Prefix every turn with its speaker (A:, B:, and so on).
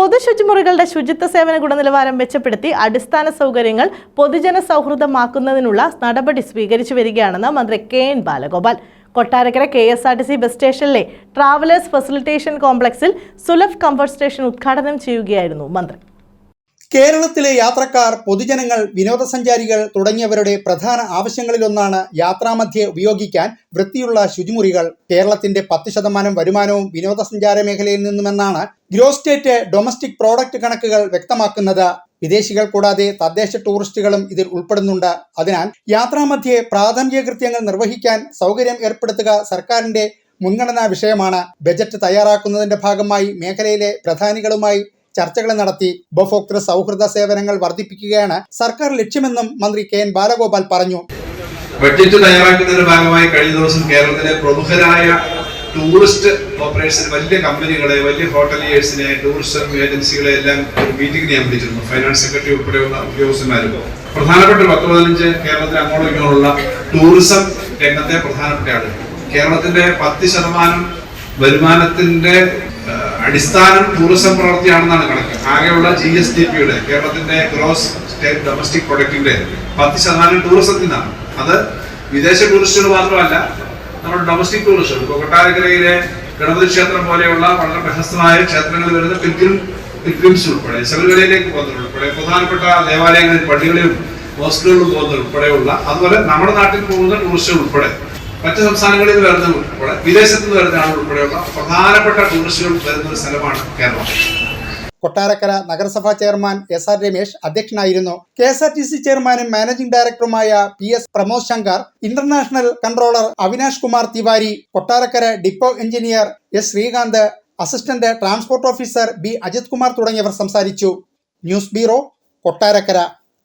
A: പൊതു ശുചിമുറികളുടെ ശുചിത്വ സേവന ഗുണനിലവാരം മെച്ചപ്പെടുത്തി അടിസ്ഥാന സൗകര്യങ്ങൾ പൊതുജന സൗഹൃദമാക്കുന്നതിനുള്ള നടപടി സ്വീകരിച്ചു വരികയാണെന്ന് മന്ത്രി K N Balagopal. Kottarakkara K S R T C bus സ്റ്റേഷനിലെ ട്രാവലേഴ്സ് ഫെസിലിറ്റേഷൻ കോംപ്ലക്സിൽ സുലഭ് കംഫർട്ട് സ്റ്റേഷൻ ഉദ്ഘാടനം ചെയ്യുകയായിരുന്നു മന്ത്രി.
B: കേരളത്തിലെ യാത്രക്കാർ പൊതുജനങ്ങൾ വിനോദസഞ്ചാരികൾ തുടങ്ങിയവരുടെ പ്രധാന ആവശ്യങ്ങളിലൊന്നാണ് യാത്രാമധ്യേ ഉപയോഗിക്കാൻ വൃത്തിയുള്ള ശുചിമുറികൾ. കേരളത്തിന്റെ പത്ത് ശതമാനം വരുമാനവും വിനോദസഞ്ചാര മേഖലയിൽ നിന്നുമെന്നാണ് ഗ്രോസ്റ്റേറ്റ് ഡൊമസ്റ്റിക് പ്രോഡക്റ്റ് കണക്കുകൾ വ്യക്തമാക്കുന്നത്. വിദേശികൾ കൂടാതെ തദ്ദേശ ടൂറിസ്റ്റുകളും ഇതിൽ ഉൾപ്പെടുന്നുണ്ട്. അതിനാൽ യാത്രാമധ്യേ പ്രാഥമിക കൃത്യങ്ങൾ നിർവഹിക്കാൻ സൗകര്യം ഏർപ്പെടുത്തുക സർക്കാരിന്റെ മുൻഗണനാ വിഷയമാണ്. ബജറ്റ് തയ്യാറാക്കുന്നതിന്റെ ഭാഗമായി മേഖലയിലെ പ്രധാനികളുമായി ചർച്ചകൾ നടത്തി ഉപഭോക്തൃ സൗഹൃദ സേവനങ്ങൾ വർദ്ധിപ്പിക്കുകയാണ് സർക്കാർ ലക്ഷ്യമെന്നും മന്ത്രി കെ എൻ ബാലഗോപാൽ പറഞ്ഞു.
C: ബഡ്ജറ്റ് തയ്യാറാക്കുന്നതിന്റെ ഭാഗമായി കഴിഞ്ഞ ദിവസം കേരളത്തിലെ പ്രമുഖരായ ടൂറിസ്റ്റ് ഓപ്പറേഷൻ വലിയ കമ്പനികളെ വലിയ ഹോട്ടലിയേഴ്സിനെ ടൂറിസം ഏജൻസികളെ എല്ലാം ഒരു മീറ്റിംഗിന് ഞാൻ വിളിച്ചിരുന്നു. ഫൈനാൻസ് സെക്രട്ടറി ഉൾപ്പെടെയുള്ള ഉദ്യോഗസ്ഥന്മാരും. പ്രധാനപ്പെട്ട പത്ത് പതിനഞ്ച് കേരളത്തിൽ അങ്ങോട്ടും ടൂറിസം രംഗത്തെ പ്രധാനപ്പെട്ട ആളുകൾ. കേരളത്തിന്റെ പത്ത് ശതമാനം വരുമാനത്തിന്റെ അടിസ്ഥാനം ടൂറിസം പ്രവൃത്തിയാണെന്നാണ് കണക്ക്. ആകെയുള്ള ജി എസ് ഡി പിയുടെ കേരളത്തിന്റെ ഗ്രോസ് സ്റ്റേറ്റ് ഡൊമസ്റ്റിക് പ്രൊഡക്റ്റിന്റെ പത്ത് ശതമാനം ടൂറിസത്തിൽ നിന്നാണ്. അത് വിദേശ ടൂറിസ്റ്റുകൾ മാത്രമല്ല നമ്മുടെ ഡൊമസ്റ്റിക് ടൂറിസ്റ്റുകൾ ഇപ്പോൾ കൊട്ടാരക്കരയിലെ ഗണപതി ക്ഷേത്രം പോലെയുള്ള വളരെ പ്രശസ്തമായ ക്ഷേത്രങ്ങളിൽ വരുന്ന പിൽഗ്രിം പിൽഗ്രിംസ് ഉൾപ്പെടെ ശബരിമലയിലേക്ക് പോകുന്നത് ഉൾപ്പെടെ പ്രധാനപ്പെട്ട ദേവാലയങ്ങളിൽ പള്ളികളിലും ഹോസ്റ്റലുകളിലും പോകുന്നത് ഉൾപ്പെടെയുള്ള അതുപോലെ നമ്മുടെ നാട്ടിൽ പോകുന്ന ടൂറിസ്റ്റുകൾ ഉൾപ്പെടെ മറ്റ് സംസ്ഥാനങ്ങളിൽ നിന്ന് വരുന്ന ഉൾപ്പെടെ വിദേശത്ത് നിന്ന് വരുന്ന ആളുകൾ ഉൾപ്പെടെയുള്ള പ്രധാനപ്പെട്ട ടൂറിസ്റ്റുകൾ വരുന്ന ഒരു സ്ഥലമാണ് കേരളം.
B: കൊട്ടാരക്കര നഗരസഭാ ചെയർമാൻ എസ് ആർ രമേശ് അധ്യക്ഷനായിരുന്നു. K S R T C ചെയർമാനും മാനേജിംഗ് ഡയറക്ടറുമായ P S Pramod Shankar international controller Avinash Kumar Tiwari Kottarakkara depot engineer S Srikanth assistant transport officer B Ajith Kumar തുടങ്ങിയവർ സംസാരിച്ചു. News bureau Kottarakkara.